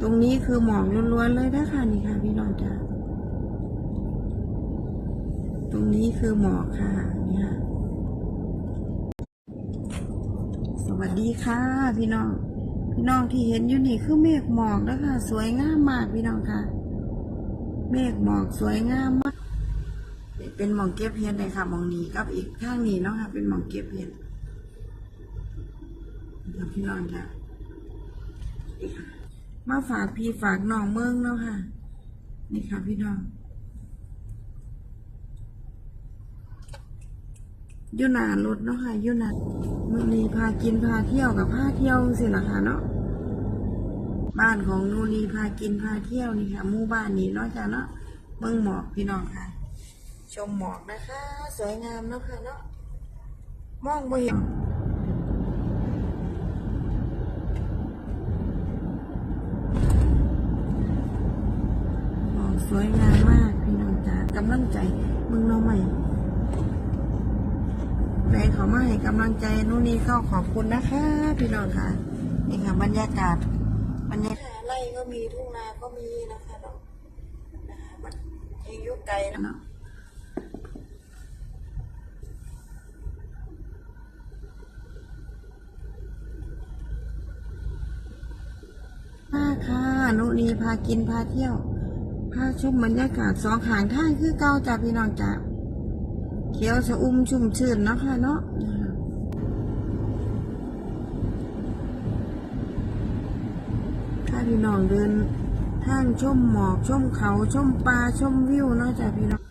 ตรงนี้คือหมอกล้วนๆเลยนะคะนี่ค่ะพี่น้องจ้าตรงนี้คือหมอกค่ะนี่ค่ะ สวัสดีค่ะ พี่น้อง พี่น้องที่เห็นอยู่นี่คือเมฆหมอกนะคะสวยงามมากพี่น้องค่ะ เมฆหมอกสวยงามมาก เป็นหมองเก็บเห็ดเลยค่ะหมองนี้กับอีกข้างนี้เนาะค่ะ เป็นหมองเก็บเห็ดเดี๋ยวพี่น้องจ้ะนี่ค่ะ มาฝากพี่ฝากน้องเมืองเนาะค่ะ นี่ค่ะพี่น้องอยู่หนารถเนาะค่ะอยู่หนามื่อนี้พากินพาเที่ยวกับพาเที่ยวสิล่ะค่ะเนาะบ้านของนูนีพากินพาเที่ยวนี่ค่ะหมู่บ้านนี้เนาะจ้ะเนาะเมืองหมอกพี่น้องค่ะ ชมหมอกนะคะ สวยงามเนาะค่ะเนาะมองบ่เห็นหมอกสวยงามมากพี่น้องจ๋า กำลังใจมึงน้องใหม่แรงเขามาให้กำลังใจนู่นนี่เข้าขอบคุณนะคะ พี่น้องค่ะนี่ค่ะบรรยากาศบรรยากาศไร่ก็มีทุ่งนาก็มีนะคะเนาะนะคะมันยังอยุไกลนะเนาะค่ะค่ะนุนีพากินพาเที่ยว พาชมบรรยากาศสองขางท่างคือเก่าจ้าพี่น้องจ้าเขียวสะอุ้มชุ่มชื่นเนาะค่ะเนาะถ้าพี่น้องเดินทางชมหมอกชมเขาชมปลาชมวิวเนาะจ้าพี่น้อง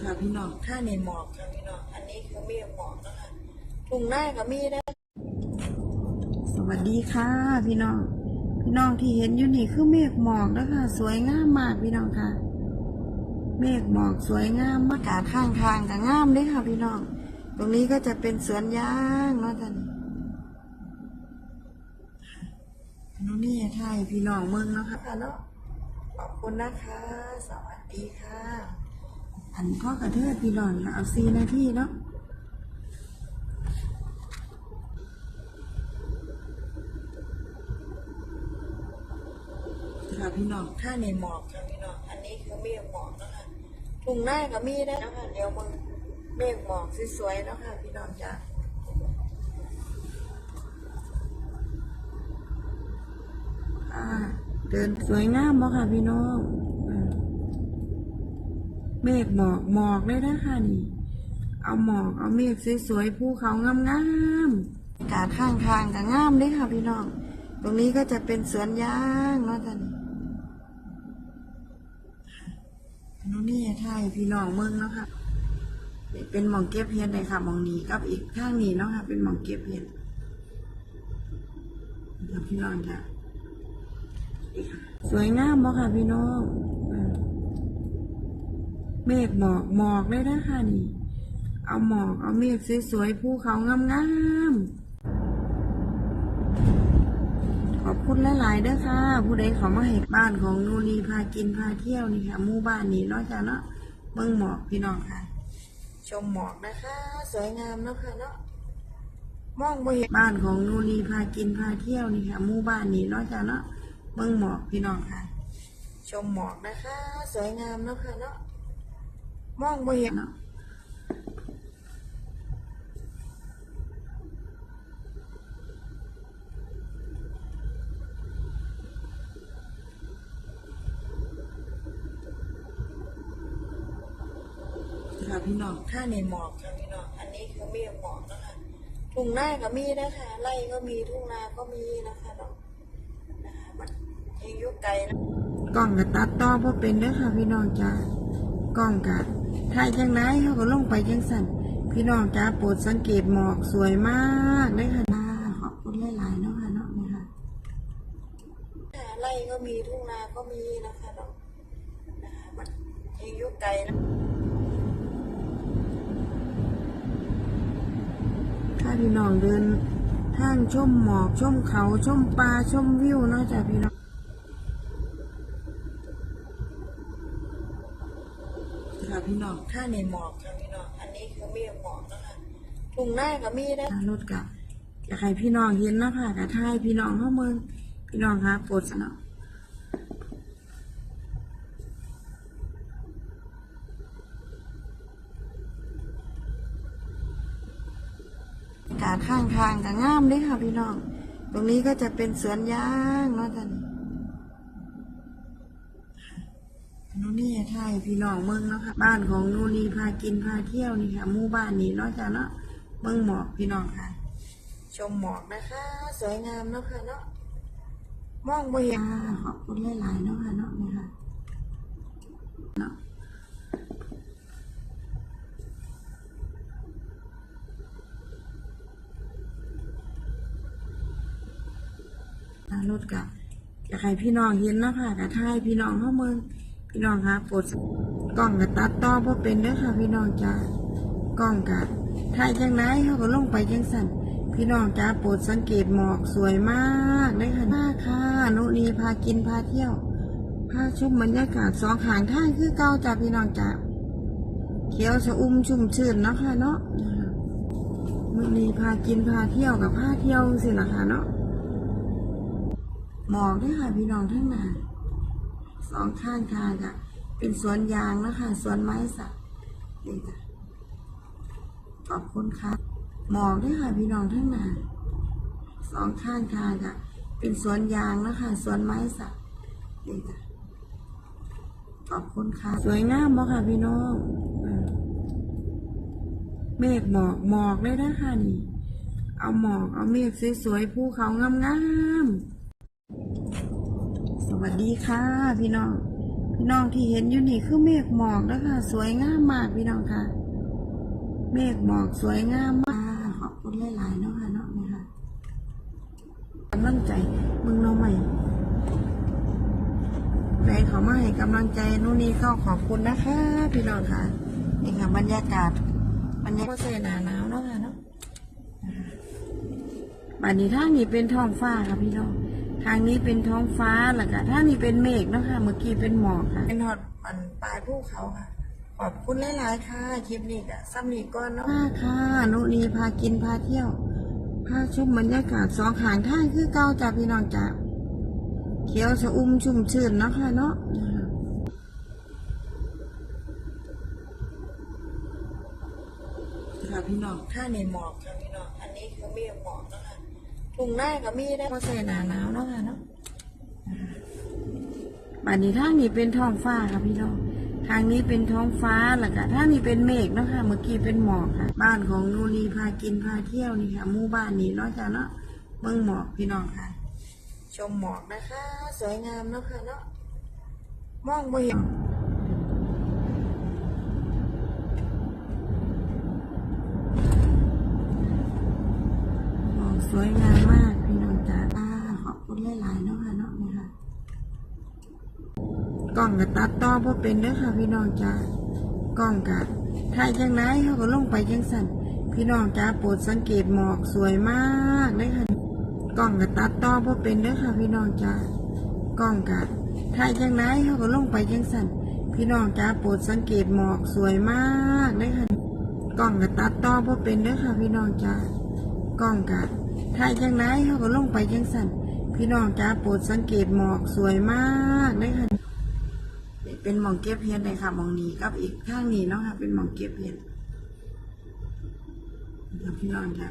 ค่ะพี่น้องถ้าในหมอกค่ะพี่น้องอันนี้คือเมฆหมอกนะคะทุ่งหน้าก็มีได้ วัสดีค่ะ พี่น้อง พี่น้องที่เห็นอยู่นี่คือเมฆหมอกนะคะสวยงามมากพี่น้องค่ะ เมฆหมอกสวยงามมากอากาศข้างทางก็งามเลยค่ะ พี่น้อง ตรงนี้ก็จะเป็นสวนยางเนาะท่านน้องนี่ไทยพี่น้องเมืองเนาะค่ะเนาะขอบคุณนะคะ สวัสดีค่ะ อันข้อกระเทือพี่น้องเอาซีนาทีเนาะ ค่ะพี่น้องถ้าในหมอกค่ะพี่น้องอันนี้คือเมฆหมอกนะคะทุ่งหน้าก็มีได้นะคะเดี๋ยวมึงเมฆหมอกสวยๆนะคะพี่น้องจ้ะอ่าเดินสวยงามบ่ค่ะพี่น้องเมฆหมอกหมอกเลยนะคะนี่ เอาหมอกเอาเมฆสวยๆภูเขางามๆอากาศข้างทางก็งามเลยค่ะพี่น้อง ตรงนี้ก็จะเป็นสวนยางเนาะท่าน น้องนี่ไทยพี่น้องเมืองเนาะค่ะเป็นหมองเก็บเห็ดเลยค่ะหมองนี้กับอีกข้างนี้เนาะค่ะ เป็นหมองเก็บเห็ดเดี๋ยวพี่น้องจ้ะนี่ค่ะสวยงามบ่ค่ะพี่น้องเมฆหมอกหมอกเลยนะคะนี่ เอาหมอกเอาเมฆสวยๆภูเขางามๆ ขอบคุณหลายๆเด้อค่ะ ผู้ใดเขามาให้บ้านของนูนีพากินพาเที่ยวนี่ค่ะมู่บ้านนี้นาะจ้ะเนาะเบิ่งหมอกพี่น้องค่ะ ชมหมอกนะคะ สวยงามเนาะค่ะเนาะมองบ่เห็นบ้านของนูนีพากินพาเที่ยวนี่ค่ะมู่บ้านนี้นาะจ้ะเนาะเบิ่งหมอกพี่น้องค่ะ ชมหมอกนะคะ สวยงามเนาะค่ะเนาะมองบ่เห็นเนาะ ค่ะพี่น้องถ้าในหมอกค่ะพี่น้องอันนี้คือเมฆหมอกนะคะทุ่งนาก็มีนะคะไร่ก็มีทุ่งนาก็มีนะคะเนาะนะคะมันยังอยุไกลนะกล้องก็ตัดต่อพอเป็นเด้อค่ะพี่น้องจ้ากล้องกะถ่ายจังไรเขาก็ลงไปจังสั่นพี่น้องจ้าโปรดสังเกตหมอกสวยมากเลยค่ะอ่าขอบคุณหลายๆเนาะค่ะเนาะนะคะไร่ก็มีทุ่งนาก็มีนะคะเนาะนะคะมันยังอยุไกลนะ ถ้า พี่น้องเดินทางชมหมอกชมเขาชมปลาชมวิวเนาะจ้ะพี่น้องค่ะพี่น้องถ้าในหมอกค่ะพี่น้องอันนี้คือมฆหมอกนะคะทุ่งหน้าก็มีได้รถกะอยากให้พี่น้องเห็นนะคะกระทายพี่น้องเข้าเมืองพี่น้องคะโปรดสนับ ข้างทางก็งามเด้ค่ะพี่น้อง ตรงนี้ก็จะเป็นสวนยางเนาะท่านนูนี่ไทยพี่น้องเมืองเนาะค่ะ บ้านของนูนีพากินพาเที่ยวนี่ค่ะหมู่บ้านนี้เนาะจ้ะเนาะเมืองหมอกพี่น้องค่ะ ชมหมอกนะคะ สวยงามเนาะค่ะเนาะมองบ่เห็นขอบคุณหลายๆเนาะค่ะเนาะนี่ค่ะเนาะ ทางรถกะอยากให้พี่น้องเห็นนะค่ะกะทายพี่น้องเข้าเมืองพี่น้องคะโปรดกล้องกะตัดต่อบ่เป็นเด้อค่ะ พี่น้องจ้ากล้องกะถ่ายจังไหนเขาก็ลงไปจังสั่นพี่น้องจ้าโปรดสังเกตหมอกสวยมากเลยค่ะมากค่ะนุนีพากินพาเที่ยวพาชมบรรยากาศสองหางท่างคือเก่าจ้าพี่น้องจ้าเขียวชะอุ่มชุ่มชื่นเนาะค่ะเนาะนะคะนุนีพากินพาเที่ยวกับพาเที่ยวสิล่ะค่ะเนาะ หมอกด้วยค่ะพี่น้องทั้งนั้นสองข้างทางค่ะ เป็นสวนยางนะคะสวนไม้สักนี่จ้ะขอบคุณค่ะหมอกด้วยค่ะพี่น้องทั้งนั้นสองข้างทางค่ะ เป็นสวนยางนะคะสวนไม้สักนี่จ้ะขอบคุณค่ะ สวยงามบ่ค่ะพี่น้องเมฆหมอกหมอกเลยนะคะนี่ เอาหมอก เอาเมฆสวยๆภูเขางามๆ สวัสดีค่ะ พี่น้อง พี่น้องที่เห็นอยู่นี่คือเมฆหมอกนะคะสวยงามมากพี่น้องค่ะ เมฆหมอกสวยงามมากขอบคุณหลายๆเนาะค่ะเนาะนี่ค่ะกำลังใจมึงเนาะใหม่ใครเขามาให้กำลังใจนู่นนี่เข้าขอบคุณนะคะ พี่น้องค่ะนี่ค่ะ บรรยากาศบรรยากาศเสนาหนาวเนาะค่ะเนาะบัดนี้ท่านี้เป็นท้องฟ้าค่ะพี่น้อง ทางนี้เป็นท้องฟ้าแล้วก็ทางนี้เป็นเมฆเนาะค่ะเมื่อกี้เป็นหมอกค่ะ เป็นหอดอันปลายภูเขาค่ะ ขอบคุณหลายๆค่ะคลิปนี้ก็ซ้ำนี้ก่อนเนาะค่ะนุนีพากินพาเที่ยวพาชมบรรยากาศสองหางทางคือเก่าจ้าพี่น้องจ้าเขียวชะอุ่มชุ่มชื่นเนาะค่ะเนาะค่ะพี่น้องถ้าในหมอกค่ะพี่น้อง อันนี้คือเมฆหมอกนะคะ ทุ่งหน้าก็มีได้มาใส่หนาหนาวเนาะค่ะเนาะบัดนี้ทางนี้เป็นท้องฟ้าค่ะพี่น้องทางนี้เป็นท้องฟ้าแล้วก็ทางนี้เป็นเมฆเนาะค่ะ เมื่อกี้เป็นหมอกค่ะ บ้านของนูนีพากินพาเที่ยวนี่ค่ะหมู่บ้านนี้เนาะจ้ะเนาะเมืองหมอกพี่น้องค่ะ ชมหมอกนะคะ สวยงามเนาะค่ะเนาะมองบ่เห็นสวยงามมากพี่น้องจ้าอ่าขอบคุณหลายๆเนาะค่ะเนาะนี่ค่ะ กล้องก็ตัดต่อพอเป็นเด้อค่ะ พี่น้องจ้ากล้องกะถ่ายจังไหนเขาก็ลงไปจังสั่นพี่น้องจ้าโปรดสังเกตหมอกสวยมากเลยค่ะกล้องก็ตัดต่อพอเป็นเด้อค่ะ พี่น้องจ้ากล้องกะถ่ายจังไหนเขาก็ลงไปจังสั่นพี่น้องจ้าโปรดสังเกตหมอกสวยมากเลยค่ะกล้องก็ตัดต่อพอเป็นเด้อค่ะ พี่น้องจ้ากล้องกะถ่ายจังไหนเขาก็ลงไปจังสั่นพี่น้องจ้าโปรดสังเกตหมอกสวยมากเลยค่ะ เป็นหมองเก็บเห็ดเลยค่ะหมองนี้กับอีกข้างนี้เนาะค่ะ เป็นหมองเก็บเห็ดเดี๋ยวพี่น้องจะ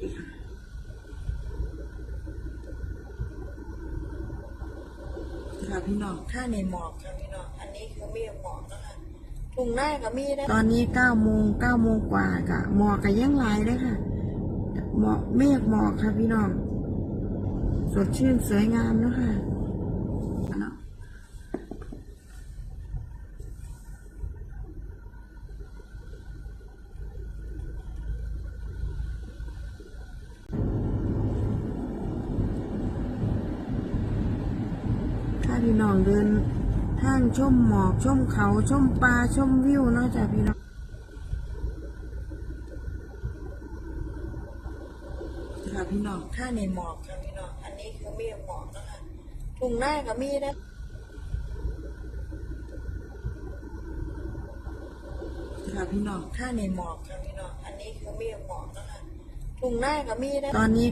อีค่ะค่ะพี่น้องข้างในหมอกค่ะพี่น้อง อันนี้คือเมฆหมอกนะคะทุ่งหน้ก็มีได้ตอนนี้เก้าโมงเก้าโมงกว่ากะหมอกก็ยังหลายเลยค่ะหมอกเมฆหมอกค่ะพี่น้อง สดชื่นสวยงามเนาะค่ะเนาะ ถ้า พี่น้องเดินทางชมหมอกชมเขาชมปลาชมวิวเนาะจ้ะพี่น้องค่ะพี่น้องถ้าในหมอกค่ะพี่น้องอันนี้คือมฆหมอกนะคะทุ่งหน้าก็มีได้ค่ะพี่น้องถ้าในหมอกค่ะพี่น้องอันนี้คือมฆหมอกนะคะทุ่งนาก็มีนะตอนนี้